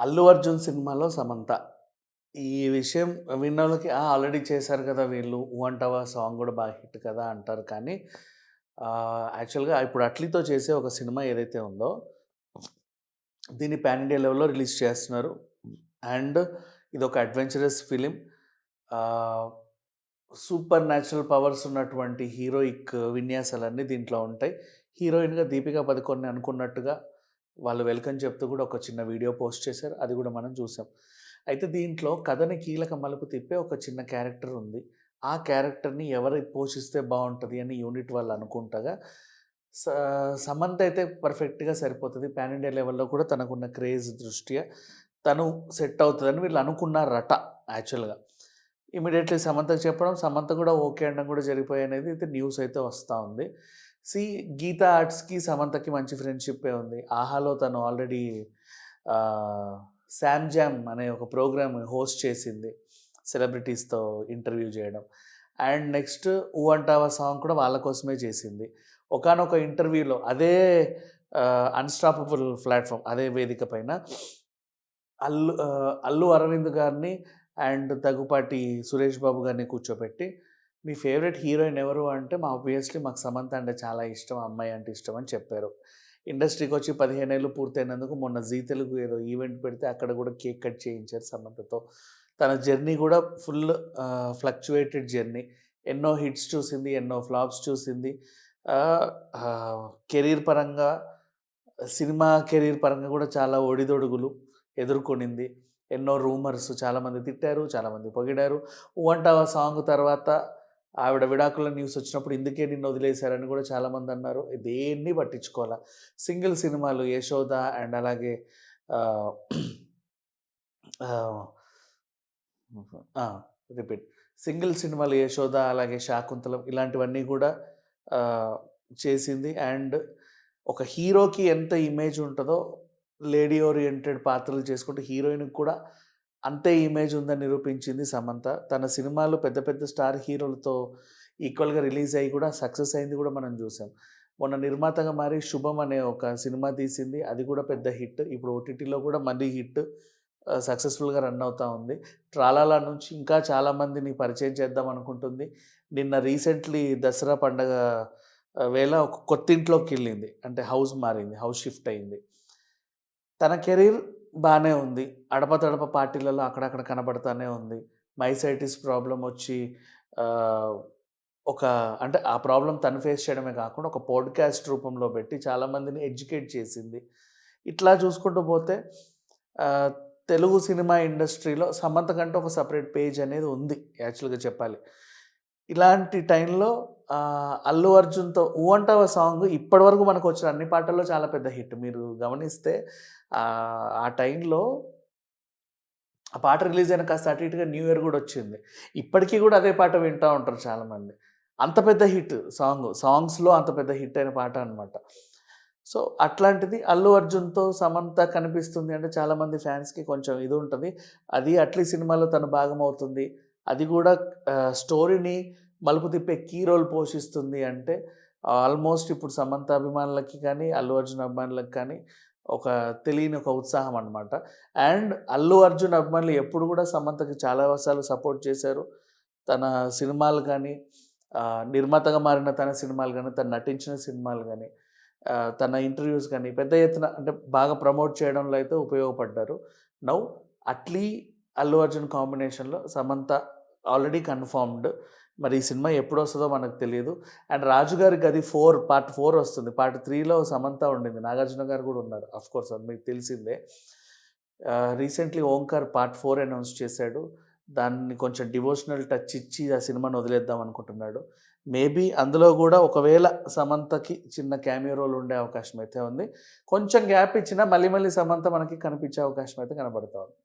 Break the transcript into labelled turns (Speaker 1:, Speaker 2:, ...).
Speaker 1: అల్లు అర్జున్ సినిమాలో సమంత. ఈ విషయం విన్న వాళ్ళకి ఆల్రెడీ చేశారు కదా! వీళ్ళు 'ఊ అంటావా' సాంగ్ కూడా బాగా హిట్ కదా! అంటారు కానీ యాక్చువల్‌గా ఇప్పుడు 'అట్లీతో' చేసే ఒక సినిమా ఏదైతే ఉందో దీన్ని పాన్ ఇండియా లెవెల్‌లో రిలీజ్ చేస్తున్నారు. అండ్ ఇదొక adventurous film super natural powers ఉన్నటువంటి హీరోయిక్ విన్యాసాలన్నీ దీంట్లో ఉంటాయి. హీరోయిన్‌గా 'దీపికా పదుకొనె' అనుకున్నట్టుగా వాళ్ళు వెల్కమ్ చెప్తూ కూడా ఒక చిన్న వీడియో పోస్ట్ చేశారు. అది కూడా మనం చూసాం. అయితే దీంట్లో కథని కీలక మలుపు తిప్పే ఒక చిన్న క్యారెక్టర్ ఉంది. ఆ క్యారెక్టర్‌ని ఎవరు పోషిస్తే బాగుంటుంది అని యూనిట్ వాళ్ళు అనుకుంటగా స సమంత అయితే పర్ఫెక్ట్‌గా సరిపోతుంది పాన్ ఇండియా లెవెల్‌లో కూడా తనకున్న క్రేజ్ దృష్ట్యా తను సెట్ అవుతుందని వీళ్ళు అనుకున్నారట యాక్చువల్‌గా. ఇమీడియట్లీ సమంతకు చెప్పడం, సమంత కూడా ఓకే అనడం కూడా జరిగిపోయాయనేది అయితే న్యూస్ అయితే వస్తూ ఉంది. సి గీతా ఆర్ట్స్‌కి, సమంతకి మంచి ఫ్రెండ్‌షిప్పే ఉంది. 'ఆహాలో' తను ఆల్రెడీ 'శామ్ జామ్' అనే ఒక ప్రోగ్రామ్ హోస్ట్ చేసింది. సెలబ్రిటీస్‌తో ఇంటర్వ్యూ చేయడం. అండ్ నెక్స్ట్ 'ఊ అంటావా' సాంగ్ కూడా వాళ్ళ కోసమే చేసింది. ఒకానొక ఇంటర్వ్యూలో అదే అన్‌స్టాపబుల్ ప్లాట్ఫామ్ అదే వేదిక పైన అల్లు అల్లు అరవింద్ గారిని అండ్ తగుపాటి సురేష్ బాబు గారిని కూర్చోబెట్టి మీ ఫేవరెట్ హీరోయిన్ ఎవరు అంటే మా ఆబ్వియస్లీ మాకు సమంత అంటే చాలా ఇష్టం. అమ్మాయి అంటే ఇష్టం అని చెప్పారు. ఇండస్ట్రీకి వచ్చి 15 ఏళ్ళు పూర్తయినందుకు మొన్న జీ తెలుగు ఏదో ఈవెంట్ పెడితే అక్కడ కూడా కేక్ కట్ చేయించారు సమంతతో. తన జర్నీ కూడా ఫుల్ ఫ్లక్చువేటెడ్ జర్నీ. ఎన్నో హిట్స్ చూసింది. ఎన్నో ఫ్లాప్స్ చూసింది. కెరీర్ పరంగా సినిమా కెరీర్ పరంగా కూడా చాలా ఒడిదొడుగులు ఎదుర్కొనింది. ఎన్నో రూమర్స్ చాలామంది తిట్టారు. చాలామంది పొగిడారు. 'ఊ అంటావా' సాంగ్ తర్వాత ఆవిడ విడాకుల న్యూస్ వచ్చినప్పుడు ఇందుకే నిన్ను వదిలేసారని కూడా చాలామంది అన్నారు. దేన్ని పట్టించుకోవాలా సింగిల్ సినిమాలు 'యశోద' అండ్ అలాగే రిపీట్. సింగిల్ సినిమాలు 'యశోద' అలాగే 'శాకుంతలం' ఇలాంటివన్నీ కూడా చేసింది. అండ్ ఒక హీరోకి ఎంత ఇమేజ్ ఉంటుందో లేడీ ఓరియెంటెడ్ పాత్రలు చేసుకుంటే హీరోయిన్‌కి కూడా అంతే ఇమేజ్ ఉందని నిరూపించింది సమంత. తన సినిమాలు పెద్ద పెద్ద స్టార్ హీరోలతో ఈక్వల్‌గా రిలీజ్ అయ్యి కూడా సక్సెస్ అయింది కూడా మనం చూసాం. మొన్న నిర్మాతగా మారి 'శుభం' అనే ఒక సినిమా తీసింది. అది కూడా పెద్ద హిట్. ఇప్పుడు ఓటీటీలో కూడా మళ్ళీ హిట్ సక్సెస్‌ఫుల్‌గా రన్ అవుతూ ఉంది. ట్రాలాల నుంచి ఇంకా చాలామందిని పరిచయం చేద్దాం అనుకుంటుంది. నిన్న రీసెంట్‌లీ దసరా పండగ వేళ ఒక కొత్తింట్లోకెళ్ళింది. అంటే హౌస్ మారింది. హౌస్ షిఫ్ట్ అయింది. తన కెరీర్ బాగానే ఉంది. అడపతడప పార్టీలలో అక్కడక్కడ కనబడతానే ఉంది. మైసైటిస్ ప్రాబ్లమ్ వచ్చి ఒక అంటే ఆ ప్రాబ్లం తను ఫేస్ చేయడమే కాకుండా ఒక పాడ్‌కాస్ట్ రూపంలో పెట్టి చాలామందిని ఎడ్యుకేట్ చేసింది. ఇట్లా చూసుకుంటూ పోతే తెలుగు సినిమా ఇండస్ట్రీలో సమంత కంటే ఒక సపరేట్ పేజ్ అనేది ఉంది యాక్చువల్‌గా చెప్పాలి. ఇలాంటి టైంలో అల్లు అర్జున్‌తో 'ఊ అంటావా' సాంగ్ ఇప్పటివరకు మనకొచ్చిన అన్ని పాటల్లో చాలా పెద్ద హిట్. మీరు గమనిస్తే ఆ టైంలో ఆ పాట రిలీజ్ అయిన కాస్త అటు ఇటుగా న్యూ ఇయర్ కూడా వచ్చింది. ఇప్పటికీ కూడా అదే పాట వింటూ ఉంటారు చాలామంది. అంత పెద్ద హిట్ సాంగ్. సాంగ్స్‌లో అంత పెద్ద హిట్ అయిన పాట అనమాట. సో, అట్లాంటిది అల్లు అర్జున్‌తో సమంత కనిపిస్తుంది అంటే చాలామంది ఫ్యాన్స్‌కి కొంచెం ఇది ఉంటుంది అది 'అట్లీ' సినిమాలో తను భాగం అవుతుంది అది కూడా స్టోరీని మలుపు తిప్పే కీ రోల్ పోషిస్తుంది అంటే ఆల్మోస్ట్ ఇప్పుడు సమంత అభిమానులకి కానీ, అల్లు అర్జున్ అభిమానులకి కానీ ఒక తెలియని ఒక ఉత్సాహం అనమాట. అండ్ అల్లు అర్జున్ అభిమానులు ఎప్పుడు కూడా సమంతకి చాలా వర్షాలు సపోర్ట్ చేశారు. తన సినిమాలు కానీ, నిర్మాతగా మారిన తన సినిమాలు కానీ తను నటించిన సినిమాలు కానీ తన ఇంటర్వ్యూస్ కానీ పెద్ద ఎత్తున అంటే బాగా ప్రమోట్ చేయడంలో అయితే ఉపయోగపడ్డారు. నౌ 'అట్లీ', అల్లు అర్జున్ కాంబినేషన్‌లో సమంత ఆల్రెడీ కన్ఫర్మ్డ్. మరి ఈ సినిమా ఎప్పుడు వస్తుందో మనకు తెలియదు and 'Rajugari Gadhi four part four వస్తుంది. పార్ట్ త్రీలో సమంత ఉండింది. నాగార్జున గారు కూడా ఉన్నారు. ఆఫ్‌కోర్స్ అది మీకు తెలిసిందే. Recently 'Omkar' part four announce చేశాడు. దాన్ని కొంచెం డివోషనల్ టచ్ ఇచ్చి ఆ సినిమాని వదిలేద్దాం అనుకుంటున్నాడు. మేబీ అందులో కూడా ఒకవేళ సమంతకి చిన్న క్యామియో రోల్ ఉండే అవకాశం అయితే ఉంది. కొంచెం గ్యాప్ ఇచ్చినా మళ్ళీ మళ్ళీ సమంత మనకి కనిపించే అవకాశం అయితే కనబడతా ఉంది.